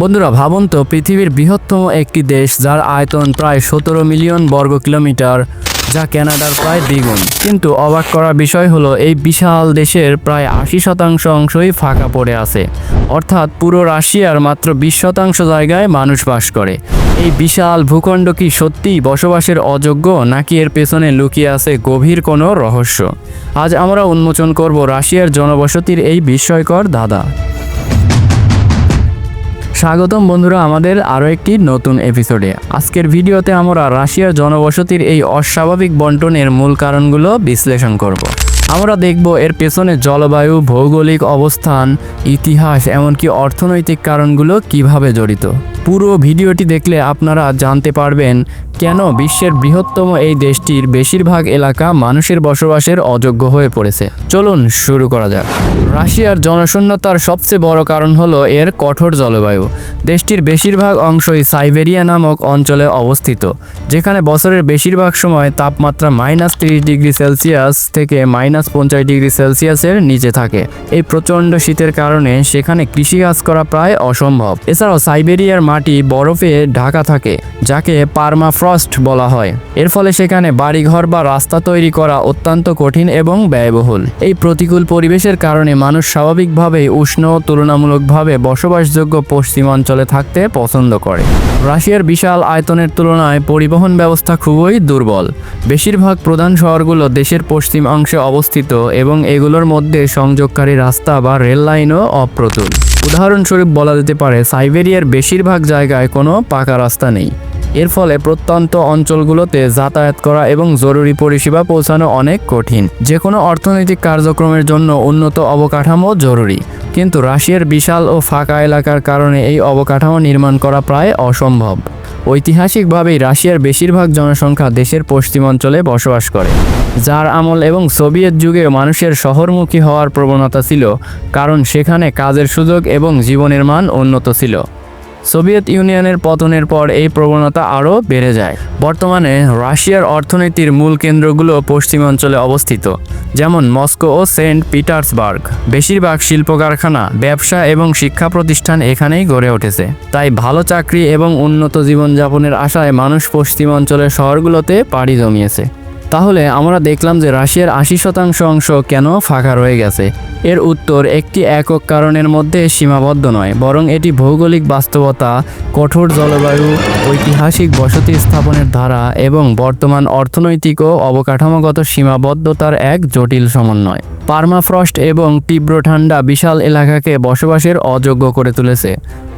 বন্ধুরা, ভাবুন তো, পৃথিবীর বৃহত্তম একটি দেশ যার আয়তন প্রায় সতেরো মিলিয়ন বর্গ কিলোমিটার, যা কানাডার প্রায় দ্বিগুণ। কিন্তু অবাক করার বিষয় হলো, এই বিশাল দেশের প্রায় আশি শতাংশ অংশই ফাঁকা পড়ে আছে। অর্থাৎ পুরো রাশিয়ার মাত্র বিশ শতাংশ জায়গায় মানুষ বাস করে। এই বিশাল ভূখণ্ড কি সত্যিই বসবাসের অযোগ্য, নাকি এর পেছনে লুকিয়ে আছে গভীর কোনো রহস্য? আজ আমরা উন্মোচন করব রাশিয়ার জনবসতির এই বিস্ময়কর দাদা। স্বাগতম বন্ধুরা আমাদের আরও একটি নতুন এপিসোডে আজকের ভিডিওতে আমরা রাশিয়ার জনবসতির এই অস্বাভাবিক বন্টনের মূল কারণগুলো বিশ্লেষণ করব। আমরা দেখব এর পেছনে জলবায়ু, ভৌগোলিক অবস্থান, ইতিহাস, এমনকি অর্থনৈতিক কারণগুলো কীভাবে জড়িত। পুরো ভিডিওটি দেখলে আপনারা জানতে পারবেন কেন বিশ্বের বৃহত্তম এই দেশটির বেশিরভাগ এলাকা মানুষের বসবাসের অযোগ্য হয়ে পড়েছে। চলুন শুরু করা যাক। রাশিয়ার জনশূন্যতার সবচেয়ে বড় কারণ হলো এর কঠোর জলবায়ু। দেশটির বেশিরভাগ অংশই সাইবেরিয়া নামক অঞ্চলে অবস্থিত, যেখানে বছরের বেশিরভাগ সময় তাপমাত্রা মাইনাস তিরিশ ডিগ্রি সেলসিয়াস থেকে মাইনাস পঞ্চাশ ডিগ্রি সেলসিয়াসের নিচে থাকে। এই প্রচণ্ড শীতের কারণে সেখানে কৃষিকাজ করা প্রায় অসম্ভব। এছাড়াও সাইবেরিয়ার মাটি বরফে ঢাকা থাকে, যাকে পারমাফ্রস্ট বলা হয়। এর ফলে সেখানে বাড়িঘর বা রাস্তা তৈরি করা অত্যন্ত কঠিন এবং ব্যয়বহুল। এই প্রতিকূল পরিবেশের কারণে মানুষ স্বাভাবিকভাবেই উষ্ণ, তুলনামূলকভাবে বসবাসযোগ্য পশ্চিমাঞ্চলে থাকতে পছন্দ করে। রাশিয়ার বিশাল আয়তনের তুলনায় পরিবহন ব্যবস্থা খুবই দুর্বল। বেশিরভাগ প্রধান শহরগুলো দেশের পশ্চিম অংশে অবস্থিত এবং এগুলোর মধ্যে সংযোগকারী রাস্তা বা রেল লাইনও অপ্রতুল। উদাহরণস্বরূপ বলা যেতে পারে, সাইবেরিয়ার বেশিরভাগ জায়গায় কোনো পাকা রাস্তা নেই। এর ফলে প্রত্যন্ত অঞ্চলগুলোতে যাতায়াত করা এবং জরুরি পরিষেবা পৌঁছানো অনেক কঠিন। যে কোনো অর্থনৈতিক কার্যক্রমের জন্য উন্নত অবকাঠামো জরুরি। কিন্তু রাশিয়ার বিশাল ও ফাঁকা এলাকার কারণে এই অবকাঠামো নির্মাণ করা প্রায় অসম্ভব। ঐতিহাসিকভাবেই রাশিয়ার বেশিরভাগ জনসংখ্যা দেশের পশ্চিমাঞ্চলে বসবাস করে। যার আমল এবং সোভিয়েত যুগে মানুষের শহরমুখী হওয়ার প্রবণতা ছিল, কারণ সেখানে কাজের সুযোগ এবং জীবনের মান উন্নত ছিল। সোভিয়েত ইউনিয়নের পতনের পর এই প্রবণতা আরও বেড়ে যায়। বর্তমানে রাশিয়ার অর্থনীতির মূল কেন্দ্রগুলো পশ্চিমাঞ্চলে অবস্থিত, যেমন মস্কো ও সেন্ট পিটার্সবার্গ। বেশিরভাগ শিল্প কারখানা ব্যবসা এবং শিক্ষা প্রতিষ্ঠান এখানেই গড়ে উঠেছে। তাই ভালো চাকরি এবং উন্নত জীবনযাপনের আশায় মানুষ পশ্চিমাঞ্চলের শহরগুলোতে পাড়ি জমিয়েছে। তাহলে আমরা দেখলাম যে রাশিয়ার আশি শতাংশ অংশ কেন ফাঁকা রয়ে গেছে। এর উত্তর একটি একক কারণের মধ্যে সীমাবদ্ধ নয়, বরং এটি ভৌগোলিক বাস্তবতা, কঠোর জলবায়ু, ঐতিহাসিক বসতি স্থাপনের ধারা এবং বর্তমান অর্থনৈতিক ও অবকাঠামোগত সীমাবদ্ধতার এক জটিল সমন্বয়। পার্মাফ্রস্ট এবং তীব্র ঠান্ডা বিশাল এলাকাকে বসবাসের অযোগ্য করে তুলেছে।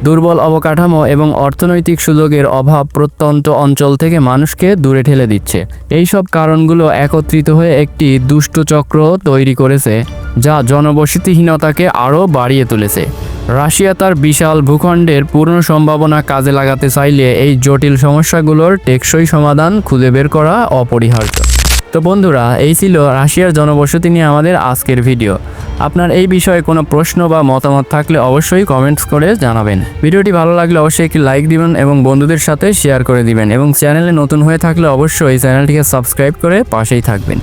দুর্বল অবকাঠামো এবং অর্থনৈতিক সুযোগের অভাব প্রত্যন্ত অঞ্চল থেকে মানুষকে দূরে ঠেলে দিচ্ছে। এইসব কারণগুলো একত্রিত হয়ে একটি দুষ্ট চক্র তৈরি করেছে, যা জনবসতিহীনতাকে আরও বাড়িয়ে তুলেছে। রাশিয়া তার বিশাল ভূখণ্ডের পূর্ণ সম্ভাবনা কাজে লাগাতে চাইলে এই জটিল সমস্যাগুলোর টেকসই সমাধান খুঁজে বের করা অপরিহার্য। তো বন্ধুরা, এই ছিল রাশিয়ার জনবসতি নিয়ে আমাদের আজকের ভিডিও। আপনার এই বিষয়ে কোনো প্রশ্ন বা মতামত থাকলে অবশ্যই কমেন্টস করে জানাবেন। ভিডিওটি ভালো লাগলে অবশ্যই একটি লাইক দিবেন এবং বন্ধুদের সাথে শেয়ার করে দিবেন এবং চ্যানেলে নতুন হয়ে থাকলে অবশ্যই চ্যানেলটিকে সাবস্ক্রাইব করে পাশেই থাকবেন।